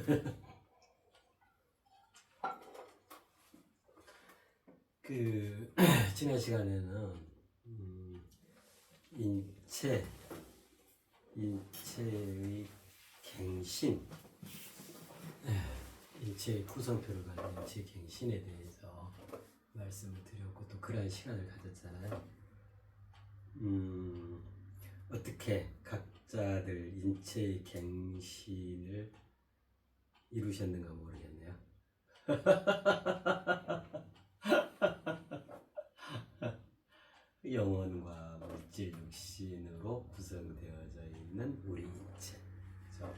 그 지난 시간에는 음, 인체 인체의 갱신 에, 인체의 구성표를 가진 인체 갱신에 대해서 말씀을 드렸고 또 그러한 시간을 가졌잖아요. 음, 어떻게 각자들 인체의 갱신을 이루셨는가 모르겠네요. 영혼과 물질 육신으로 구성되어져 있는 우리 인체. 그죠?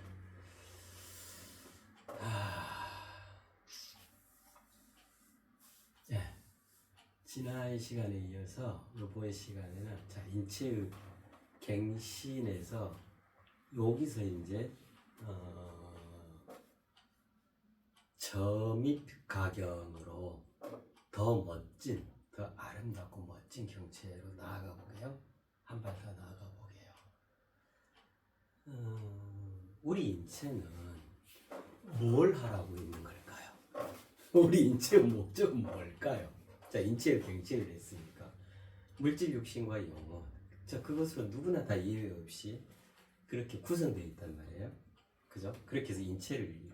아, 예. 지난 시간에 이어서 이번 시간에는 자 인체의 갱신에서 여기서 이제 어, 저밑 가경으로 더 멋진, 더 아름답고 멋진 경치로 나아가 보게요. 한 발 더 나아가 보게요. 음, 우리 인체는 뭘 하라고 있는 걸까요? 우리 인체의 목적은 뭘까요? 자, 인체의 경치를 했으니까 물질, 육신과 영혼. 자, 그것으로 누구나 다 이해 없이 그렇게 구성되어 있단 말이에요. 그죠? 그렇게 해서 인체를.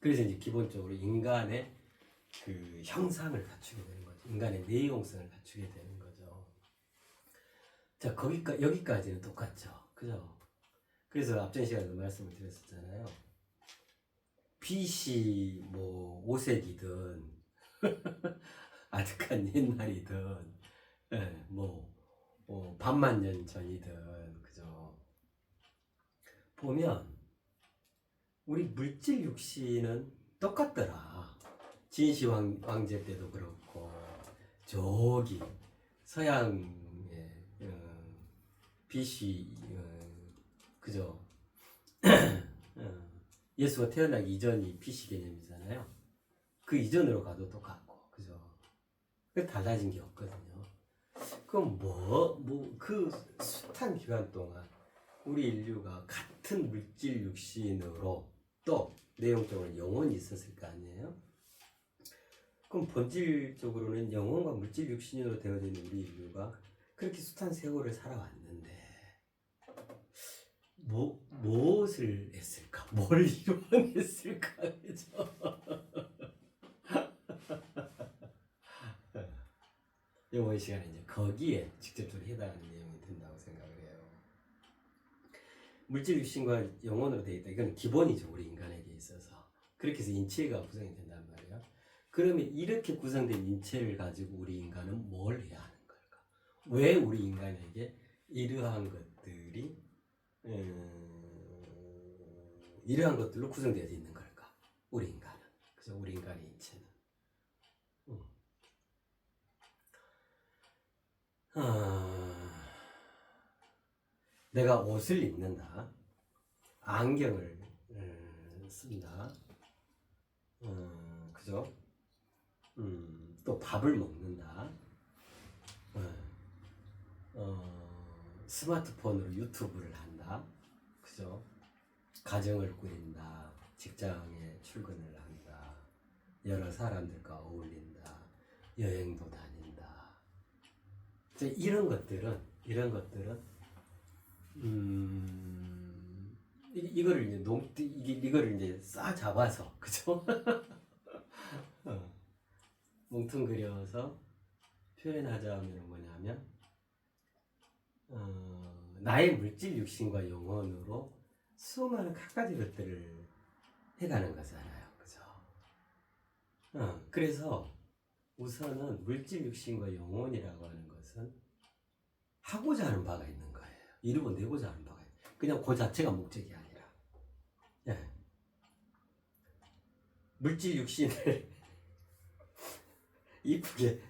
그래서 이제 기본적으로 인간의 그 형상을 갖추게 되는 거죠. 인간의 내용성을 갖추게 되는 거죠. 자, 거기까 여기까지는 똑같죠. 그죠? 그래서 앞전 시간에도 말씀을 드렸었잖아요. 빛이 뭐 5세기든 아득한 옛날이든 예, 뭐 어, 반만 년 전이든 그죠? 보면 우리 물질 육신은 똑같더라. 진시 왕, 왕제 때도 그렇고 저기 서양의 어, 빛이 어, 그죠? 어, 예수가 태어나기 이전이 빛이 개념이잖아요. 그 이전으로 가도 똑같고 그죠? 그 달라진 게 없거든요. 그럼 뭐 뭐 그 숱한 기간 동안 우리 인류가 같은 물질 육신으로 또 내용적으로 영혼이 있었을 거 아니에요? 그럼 본질적으로는 영혼과 물질 육신으로 있는 우리 인류가 그렇게 숱한 세월을 살아왔는데 뭐 무엇을 했을까? 뭘 이루어냈을까? 그죠? 이번 시간에 이제 거기에 직접적으로 해당하는 내용이 된다고 생각을 해요. 물질 육신과 영혼으로 되어 있다. 이건 기본이죠 우리 인간에게 있어서. 그렇게 해서 인체가 구성이 된단 말이에요. 그러면 이렇게 구성된 인체를 가지고 우리 인간은 뭘 해야 하는 걸까? 왜 우리 인간에게 이러한 것들이 음, 이러한 것들로 구성되어 있는 걸까? 우리 인간은 그죠? 우리 인간의 인체는. 음. 아, 내가 옷을 입는다. 안경을 음, 쓴다. 음, 그죠? 음, 또 밥을 먹는다. 음, 어, 스마트폰으로 유튜브를 한다. 그죠? 가정을 꾸린다. 직장에 출근을 한다. 여러 사람들과 어울린다. 여행도 다닌다. 이런 것들은 이런 것들은 음 이, 이거를 이제 농 이게 이거를 이제 싸 잡아서 그죠? 어, 뭉뚱그려서 표현하자면 뭐냐면 어, 나의 물질 육신과 영혼으로 수많은 갖가지 것들을 해가는 거잖아요, 그죠? 어, 그래서 우선은 물질 육신과 영혼이라고 하는 것은 하고자 하는 바가 있는 거예요. 이루어내고자 하는 바가 있어요. 그냥 그 자체가 목적이 아니라. 예. 물질 육신을 이쁘게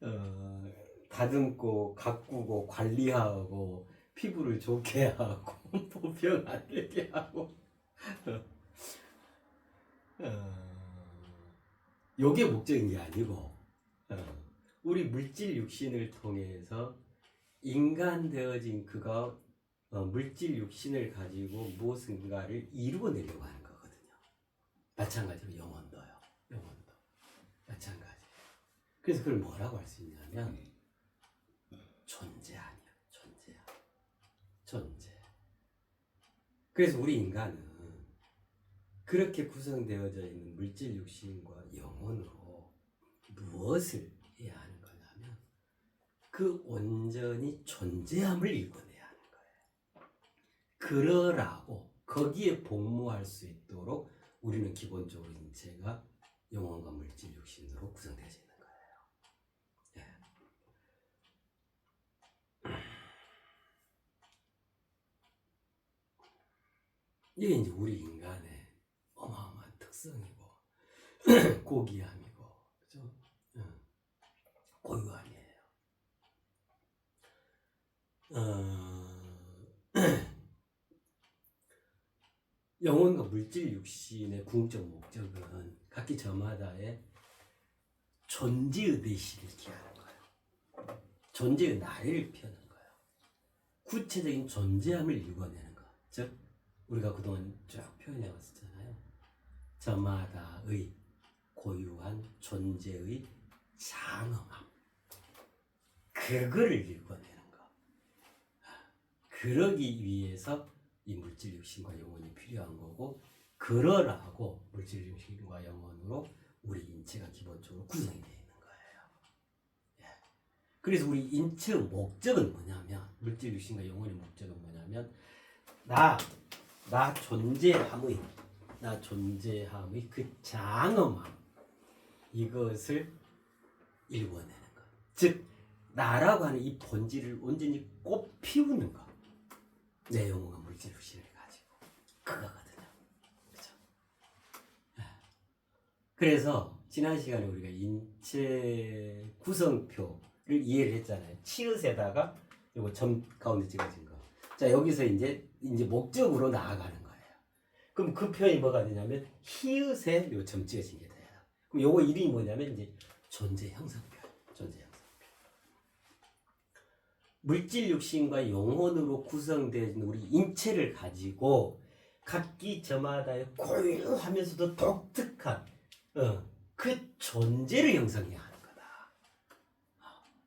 어, 다듬고 가꾸고 관리하고 피부를 좋게 하고 보병 안 되게 하고 어, 요게 목적인 게 아니고 어, 우리 물질 육신을 통해서 인간 되어진 그가 어, 물질 육신을 가지고 무엇인가를 이루어내려고 하는 거거든요. 마찬가지로 영혼도요. 영혼도 마찬가지. 그래서 그걸 뭐라고 할 수 있냐면 존재 아니야. 존재. 존재. 그래서 우리 인간은 그렇게 구성되어져 있는 물질 육신과 영혼으로 무엇을 해야 하는 그 온전히 존재함을 일궈내야 하는 거예요. 그러라고 거기에 복무할 수 있도록 우리는 기본적으로 인체가 영혼과 물질 육신으로 구성되어져 있는 거예요. 예. 이게 이제 우리 인간의 어마어마한 특성이고 고귀함이고 그죠? 응. 고유함이에요. 어, 영혼과 물질 육신의 궁적 목적은 각기 저마다의 존재의 대시를 기하는 거예요. 존재의 나를 표하는 거예요. 구체적인 존재함을 일궈내는 것. 즉 우리가 그동안 쭉 표현해 왔었잖아요. 저마다의 고유한 존재의 장엄함. 그거를 거. 그러기 위해서 이 물질 육신과 영혼이 필요한 거고, 그러라고 물질 육신과 영혼으로 우리 인체가 기본적으로 구성이 되어 있는 거예요. 예. 그래서 우리 인체의 목적은 뭐냐면, 물질 육신과 영혼의 목적은 뭐냐면, 나, 나 존재함의, 나 존재함의 그 장엄함, 이것을 일궈내는 것. 즉, 나라고 하는 이 본질을 온전히 꽃 피우는 것. 내 영혼과 물질 육신을 가지고. 그거거든요. 그죠? 예. 그래서, 지난 시간에 우리가 인체 구성표를 이해를 했잖아요. 치읓에다가 요거 점 가운데 찍어진 거. 자, 여기서 이제, 이제 목적으로 나아가는 거예요. 그럼 그 표현이 뭐가 되냐면, 히읗에 요점 찍어진 게 돼요. 그럼 요거 이름이 뭐냐면, 이제 존재 형상표. 존재 형상표. 물질 육신과 영혼으로 구성된 우리 인체를 가지고 각기 저마다의 고유하면서도 독특한 어, 그 존재를 형성해야 하는 거다.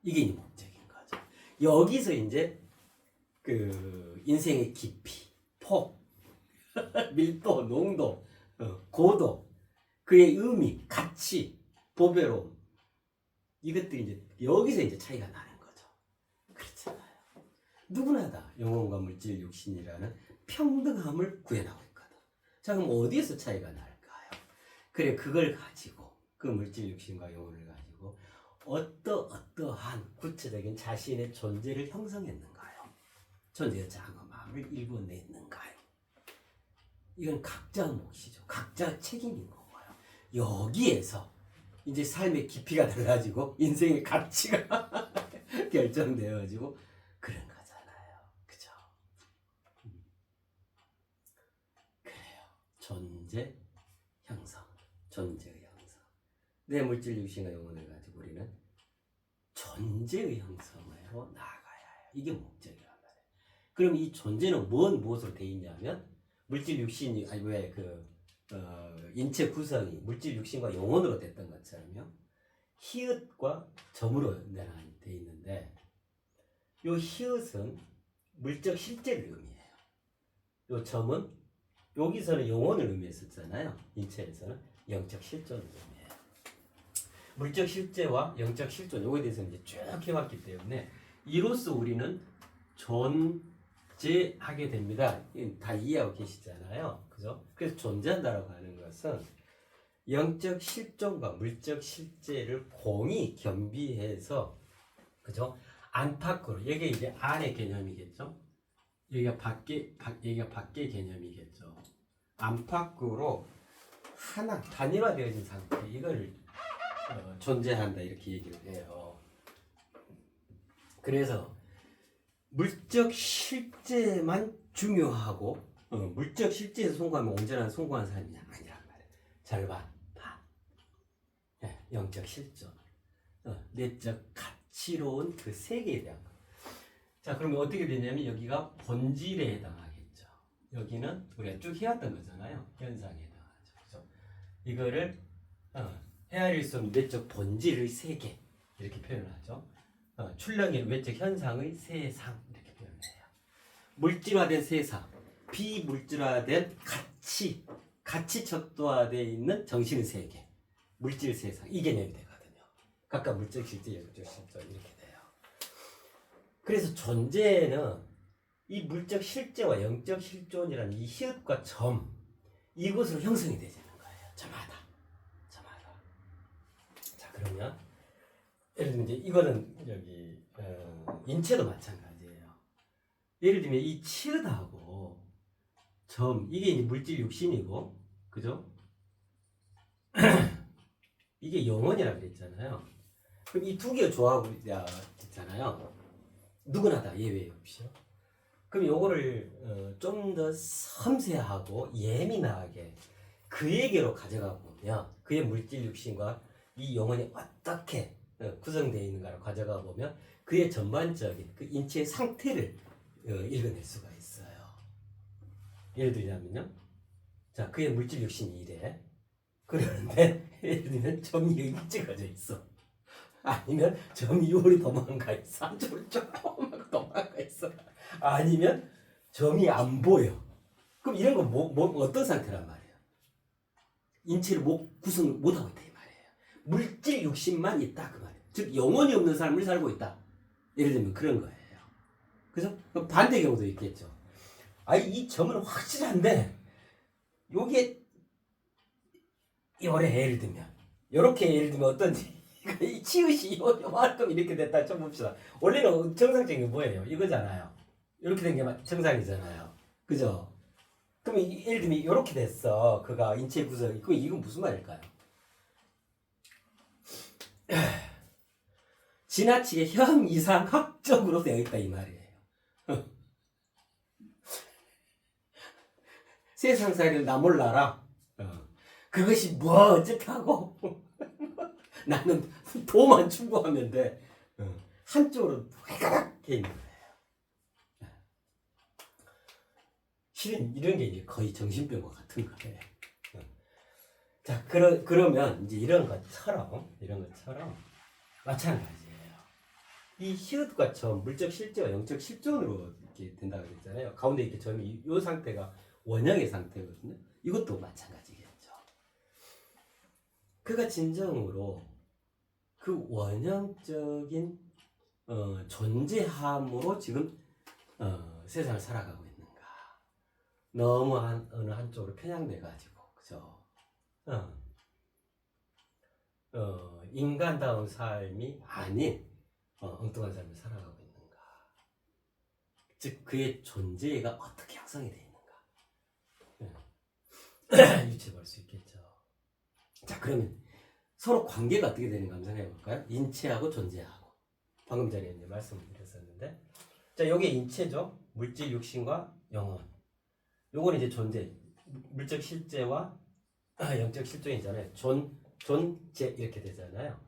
이게 이제 목적인 거죠. 여기서 이제 그 인생의 깊이, 폭, 밀도, 농도, 어, 고도, 그의 의미, 가치, 보배로움 이것들이 이제 여기서 이제 차이가. 그렇잖아요. 누구나 다 영혼과 물질, 육신이라는 평등함을 구현하고 있거든. 자 그럼 어디에서 차이가 날까요? 그래 그걸 가지고 그 물질, 육신과 영혼을 가지고 어떠 어떠한 구체적인 자신의 존재를 형성했는가요? 존재의 장엄함을 일궈냈는가요? 이건 각자의 몫이죠. 각자의 책임인 거고요. 여기에서 이제 삶의 깊이가 달라지고 인생의 가치가 결정되어지고 그런 거잖아요. 그죠? 음. 그래요. 존재 형성, 존재의 형성. 내 물질 육신과 영혼을 가지고 우리는 존재의 형성으로 나아가야 해요. 이게 목적이란 말이에요. 그럼 이 존재는 무엇 무엇으로 돼 있냐면 물질 육신이 아니 왜그 어, 인체 구성이 물질 육신과 영혼으로 됐던 것처럼요. 히읗과 점으로 내나 돼 있는데 요 히읗은 물적 실제를 의미해요. 요 점은 여기서는 영혼을 의미했었잖아요. 인체에서는 영적 실존을 의미해요. 물적 실제와 영적 실존 요거에 대해서 이제 쭉 해왔기 때문에 이로써 우리는 존재하게 됩니다. 이다 이해하고 계시잖아요. 그죠? 그래서 존재한다라고 하는 것은 영적 실존과 물적 실제를 공이 겸비해서 그죠? 안팎으로 여기 이제 안의 개념이겠죠? 여기가 밖에 밖 여기가 밖의 개념이겠죠. 안팎으로 하나 단일화되어진 상태 이걸 어, 존재한다 이렇게 얘기를 해요. 그래서 물적 실제만 중요하고 어, 물적 실제에서 성공하면 온전한 성공한 사람이 아니란 말이에요. 절반 반. 예, 영적 실존, 어, 내적 가치로운 그 세계에 대한 거. 자, 그러면 어떻게 되냐면 여기가 본질에 해당하겠죠. 여기는 우리가 쭉 해왔던 거잖아요. 현상에 해당하죠. 그죠? 이거를 어, 헤아릴 수 없는 외적 본질의 세계 이렇게 표현을 하죠. 어, 출렁이는 외적 현상의 세상 이렇게 표현을 해요. 물질화된 세상, 비물질화된 가치, 가치 척도화되어 있는 정신의 세계, 물질 세상 이 개념이 되거든요. 각각 물적 실제, 영적 실제 이렇게 돼요. 그래서 존재는 이 물적 실제와 영적 실존이라는 이 히읗과 점 이것으로 형성이 되지는 거예요. 저마다, 저마다. 자 그러면 예를 들면 이제 이거는 여기 어, 인체도 마찬가지예요. 예를 들면 이 치읓하고 점 이게 물질 육신이고 그죠? 이게 영혼이라 그랬잖아요. 그럼 이 두 개가 조합을 있잖아요. 누구나 다 예외 없이요. 그럼 요거를 어, 좀더 섬세하고 예민하게 그에게로 가져가 보면 그의 물질 육신과 이 영혼이 어떻게 어, 구성되어 있는가를 가져가 보면 그의 전반적인 그 인체의 상태를 어, 읽어낼 수가 있어요. 예를 들자면요. 자, 그의 물질 육신이 이래. 그러는데 예를 들면 점이 여기 찍어져 있어. 아니면 점이 요리 도망가 있어. 한쪽으로 조금 도망가 있어. 아니면 점이 안 보여. 그럼 이런 건 뭐, 뭐, 어떤 상태란 말이에요? 인체를 못, 구성을 못하고 있다 이 말이에요. 물질 육신만 있다 그 말이에요. 즉 영혼이 없는 삶을 살고 있다. 예를 들면 그런 거예요. 그래서 그 반대 경우도 있겠죠. 아이 이 점은 확실한데 요게 요래 예를 들면 요렇게 예를 들면 어떤지 이 치읓이 요- 요만큼 이렇게 됐다 좀 봅시다. 원래는 정상적인 게 뭐예요? 이거잖아요. 이렇게 된 게 정상이잖아요. 그죠? 그럼 이- 예를 들면 이렇게 됐어. 그가 인체 구성이. 그 이건 무슨 말일까요? 지나치게 형 이상 학적으로 되어 있다 이 말이에요. 세상살이는 나 몰라라. 어. 그것이 뭐 어쩌다고 나는 도만 추구하면 돼. 어. 한쪽으로 회가닥 돼 있는. 실은 이런 게 이제 거의 정신병과 같은 거예요. 어. 자, 그러, 그러면 이제 이런 것처럼, 이런 것처럼 마찬가지예요. 이 히읗과 점, 물적 실제와 영적 실존으로 이렇게 된다고 그랬잖아요. 가운데 이렇게 점이 이- 이 상태가 원형의 상태거든요. 이것도 마찬가지겠죠. 그가 진정으로 그 원형적인 어, 존재함으로 지금 어, 세상을 살아가고 있는가? 너무 한, 어느 한쪽으로 편향돼 가지고 그죠? 어. 어, 인간다운 삶이 아닌 어, 엉뚱한 삶을 살아가고 있는가? 즉 그의 존재가 어떻게 형성이 되어 있는가? 예. 유추해 볼 수 있겠죠. 자 그러면 서로 관계가 어떻게 되는가 한번 생각해 볼까요? 인체하고 존재하고 방금 전에 이제 말씀을 드렸었는데 자 요게 인체죠. 물질 육신과 영혼. 요거는 이제 존재 물적 실제와 아, 영적 실존이잖아요. 존 존재 이렇게 되잖아요.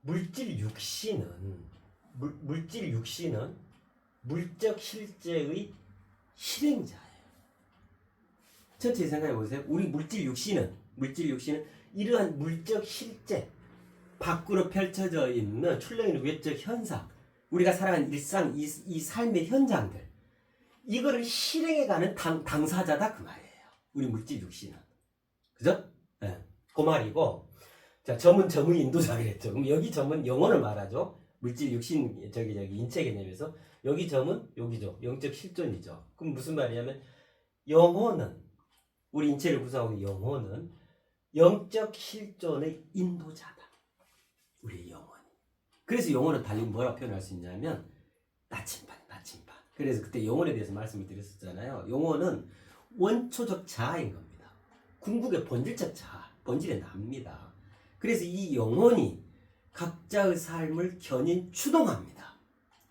물질 육신은 물, 물질 육신은 물적 실제의 실행자예요. 천천히 생각해 보세요. 우리 물질 육신은 물질 육신은 이러한 물적 실제 밖으로 펼쳐져 있는 출렁이는 외적 현상 우리가 살아가는 일상 이, 이 삶의 현장들 이거를 실행해가는 당, 당사자다 그 말이에요. 우리 물질 육신은 그죠? 예, 그 말이고 자 점은 점의 인도자 그랬죠. 그럼 여기 점은 영혼을 말하죠. 물질 육신 저기 저기 인체 개념에서 여기 점은 여기죠. 영적 실존이죠. 그럼 무슨 말이냐면 영혼은 우리 인체를 구성하고 영혼은 영적 실존의 인도자다. 우리 영혼이. 그래서 영혼을 달리 뭐라 표현할 수 있냐면 나침반, 나침반. 그래서 그때 영혼에 대해서 말씀을 드렸었잖아요. 영혼은 원초적 자아인 겁니다. 궁극의 본질적 자아, 본질의 납니다. 그래서 이 영혼이 각자의 삶을 견인 추동합니다.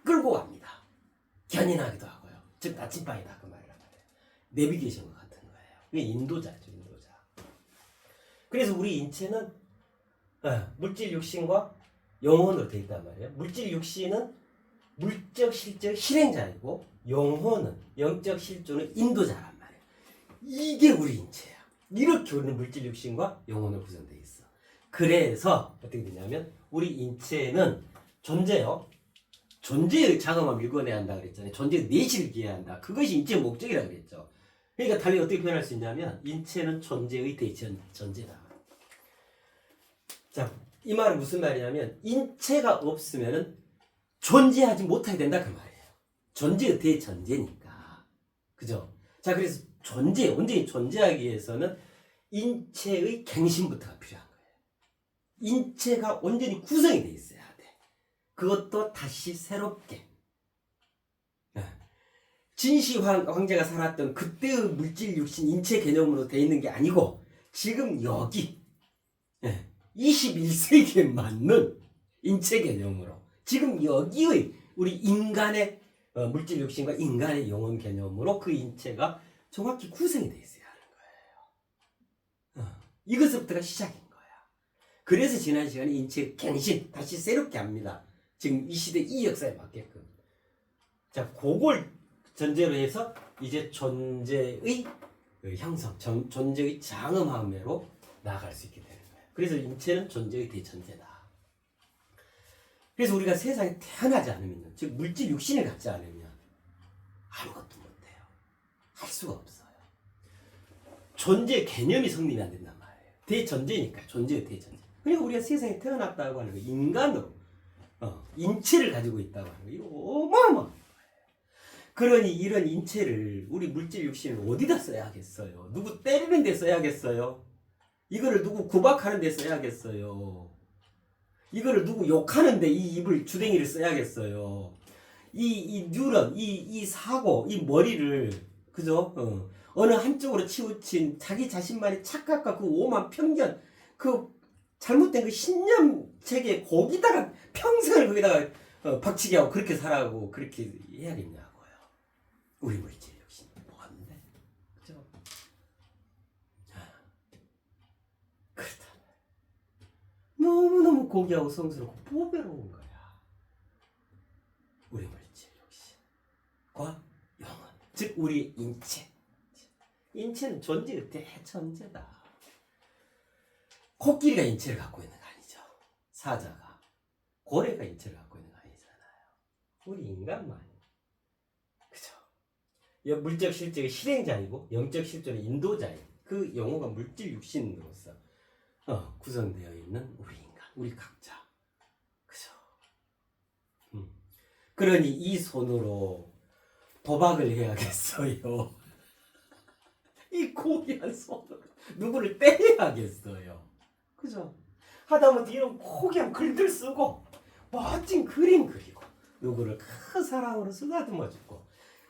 끌고 갑니다. 견인하기도 하고요. 즉 나침반이다 그 말이란 말이에요. 내비게이션과 같은 거예요. 이게 인도자죠, 인도자. 그래서 우리 인체는 어, 물질 육신과 영혼으로 되어 있단 말이에요. 물질 육신은 물적 실적 실행자이고 영혼은 영적 실존은 인도자란 말이에요. 이게 우리 인체야. 이렇게 우리는 물질 육신과 영혼으로 구성되어 있어. 그래서 어떻게 되냐면 우리 인체는 존재요. 존재의 자금함을 읽어내야 한다 그랬잖아요. 존재의 내실을 기해야 한다. 그것이 인체의 목적이라고 그랬죠. 그러니까 달리 어떻게 표현할 수 있냐면 인체는 존재의 대전 존재다. 자, 이 말은 무슨 말이냐면 인체가 없으면은 존재하지 못하게 된다 그 말이에요. 존재의 대전제니까. 그죠? 자, 그래서 존재, 온전히 존재하기 위해서는 인체의 갱신부터가 필요한 거예요. 인체가 온전히 구성이 돼 있어야 돼. 그것도 다시 새롭게. 예. 진시 황, 황제가 살았던 그때의 물질 육신 인체 개념으로 돼 있는 게 아니고 지금 여기 예. 21세기에 맞는 인체 개념으로 지금 여기의 우리 인간의 어, 물질 육신과 인간의 영혼 개념으로 그 인체가 정확히 구성이 되어 있어야 하는 거예요. 어, 이것부터가 시작인 거야. 그래서 지난 시간에 인체 갱신 다시 새롭게 합니다. 지금 이 시대 이 역사에 맞게끔. 자, 그걸 전제로 해서 이제 존재의 그 형성, 전- 존재의 장엄함으로 나아갈 수 있게. 그래서 인체는 존재의 대천재다. 그래서 우리가 세상에 태어나지 않으면, 즉 물질 육신을 갖지 않으면 아무것도 못해요. 할 수가 없어요. 존재 개념이 성립이 안 된단 말이에요. 대전제니까 존재의 대전제. 그러니까 우리가 세상에 태어났다고 하는 거 인간으로 어, 인체를 가지고 있다고 하는 거 이거 어마어마한 거예요. 그러니 이런 인체를 우리 물질 육신을 어디다 써야겠어요? 누구 때리는 데 써야겠어요? 이거를 누구 구박하는 데 써야겠어요? 이거를 누구 욕하는데 이 입을 주댕이를 써야겠어요? 이, 이 뉴런, 이, 이 사고, 이 머리를, 그죠? 어. 어느 한쪽으로 치우친 자기 자신만의 착각과 그 오만 편견, 그 잘못된 그 신념 체계, 거기다가 평생을 거기다가 어, 박치기 하고 그렇게 살아가고 그렇게 해야겠냐고요. 우리 물질 역시 뭐하는데? 그죠? 그렇다. 너무너무 고귀하고 성스럽고 보배로운 거야. 우리 물질 역시과 영혼, 즉 우리 인체. 인체는 존재의 대천재다. 코끼리가 인체를 갖고 있는 거 아니죠. 사자가 고래가 인체를 갖고 있는 거 아니잖아요. 우리 인간만. 그죠? 여- 물적 실적의 실행자이고 영적 실존의 인도자인 그 영혼과 물질 육신으로서 어, 구성되어 있는 우리 우리 각자. 그죠? 음. 그러니 이 손으로 도박을 해야겠어요. 이 고귀한 손으로 누구를 때려야겠어요. 그죠? 하다못해 이런 고귀한 글들 쓰고 멋진 그림 그리고 누구를 큰 사랑으로 쓰다듬어 주고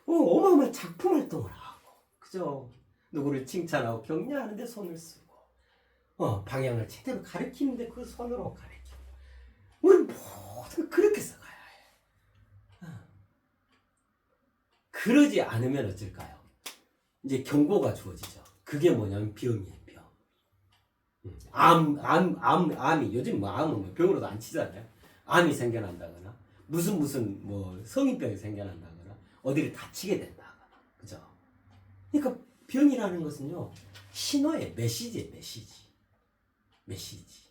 어, 어마어마한 작품 활동을 하고 그죠? 누구를 칭찬하고 격려하는데 손을 쓰고 어, 방향을 제대로 가리키는데 그 손으로 가리키고 우리 모두 그렇게 써가야 해. 어. 그러지 않으면 어쩔까요? 이제 경고가 주어지죠. 그게 뭐냐면 병이에요, 병. 음, 암, 암, 암, 암이 요즘 뭐 암은 뭐 병으로도 안 치잖아요. 암이 생겨난다거나 무슨 무슨 뭐 성인병이 생겨난다거나 어디를 다치게 된다거나 그죠? 그러니까 병이라는 것은요 신호의 메시지예요, 메시지, 메시지.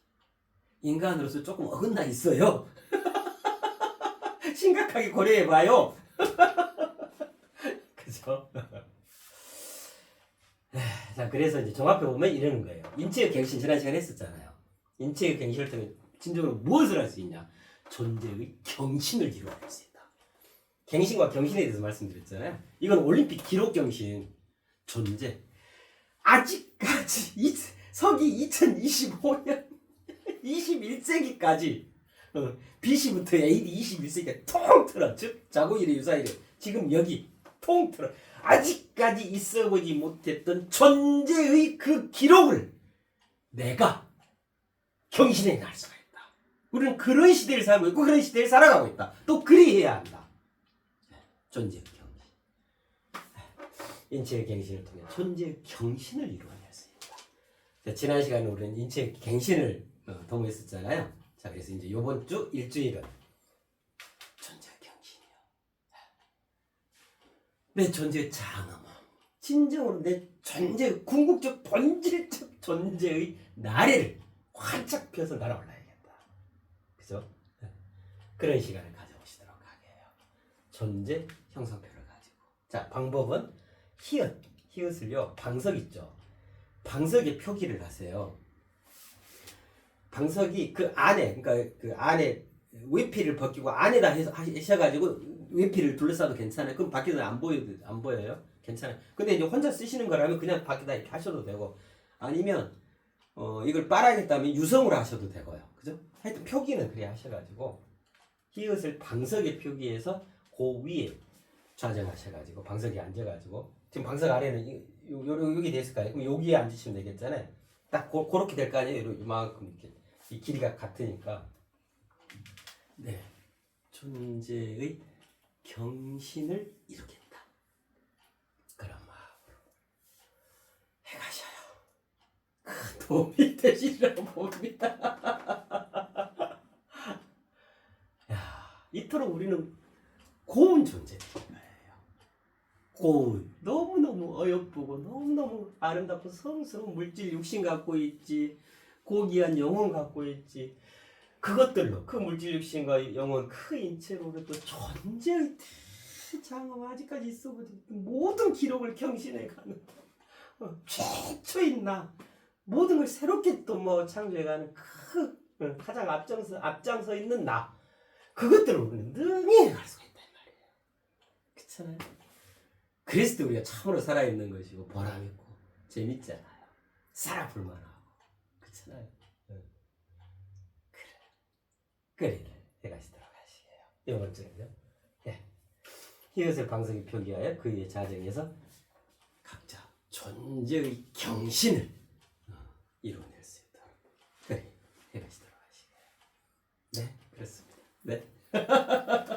인간으로서 조금 어긋나 있어요. 심각하게 고려해 봐요. 그죠? 자, 그래서 이제 종합해 보면 이러는 거예요. 인체의 갱신 지난 시간에 했었잖아요. 인체의 갱신을 통해 진정으로 무엇을 할 수 있냐? 존재의 경신을 이루어낼 수 있다. 갱신과 경신에 대해서 말씀드렸잖아요. 이건 올림픽 기록 경신 존재. 아직까지 이, 서기 2025년 21세기까지 어, BC부터 AD 21세기까지 통틀어 즉 자고일의 유사일에 지금 여기 통틀어 아직까지 있어보지 못했던 존재의 그 기록을 내가 경신해 갈 수가 있다. 우리는 그런 시대를 살고 있고 그런 시대를 살아가고 있다. 또 그리해야 한다. 존재의 경신. 인체의 갱신을 통해 존재의 경신을 있다. 자, 지난 시간에 우리는 인체의 갱신을 어, 도모했었잖아요. 자, 그래서 이제 이번 주 일주일은 존재의 경신이야. 내 존재의 장엄함, 진정으로 내 존재의 궁극적 본질적 존재의 나래를 활짝 펴서 날아올라야겠다. 그죠? 네. 그런 시간을 가져보시도록 하게요. 존재 형상표를 가지고. 자, 방법은 히읗, 히읗을요, 방석 있죠. 방석에 표기를 하세요. 방석이 그 안에, 그러니까 그 안에 외피를 벗기고 안에다 하셔가지고 외피를 둘러싸도 괜찮아요. 그럼 밖에서 안 보여도 안 보여요. 괜찮아요. 근데 이제 혼자 쓰시는 거라면 그냥 밖에다 이렇게 하셔도 되고 아니면 어 이걸 빨아야겠다면 유성으로 하셔도 되고요. 그죠? 하여튼 표기는 그래 하셔가지고 히읗을 방석에 표기해서 그 위에 좌정하셔가지고 방석에 앉아가지고 지금 방석 아래는 이- 요, 요, 여기 됐을까요? 그럼 여기에 앉으시면 되겠잖아요. 딱 고, 그렇게 될 거 아니에요? 이만큼 이렇게 이 길이가 같으니까 네 존재의 경신을 이루겠다. 그런 마음으로 해가셔요. 큰 도움이 되시리라고 봅니다. 야, 이토록 우리는 고운 거예요. 고운, 너무너무 어여쁘고 너무너무 아름답고 성스러운 물질 육신 갖고 있지, 고귀한 영혼 갖고 있지. 그것들로 그 물질 육신과 영혼 그 인체로는 또 존재의 대장엄 아직까지 있어보지 모든 기록을 경신해가는 어, 최초인 나 모든 걸 새롭게 또 뭐 창조해가는 그 어, 가장 앞장서 앞장서 있는 나 그것들을 우리는 능히 해갈 수가 있단 말이에요. 그렇잖아요. 그래서 또 우리가 참으로 살아있는 것이고 보람있고 재밌잖아요. 살아 볼만하고 그렇잖아요. 그리를 해가시도록 하시게요. 네 번째는요. 예. 히읗을 방석에 표기하여 그 위에 자정해서 각자 존재의 경신을 어, 이루어낼 수 있도록 그래 해가시도록 하시게요. 네, 그렇습니다. 네.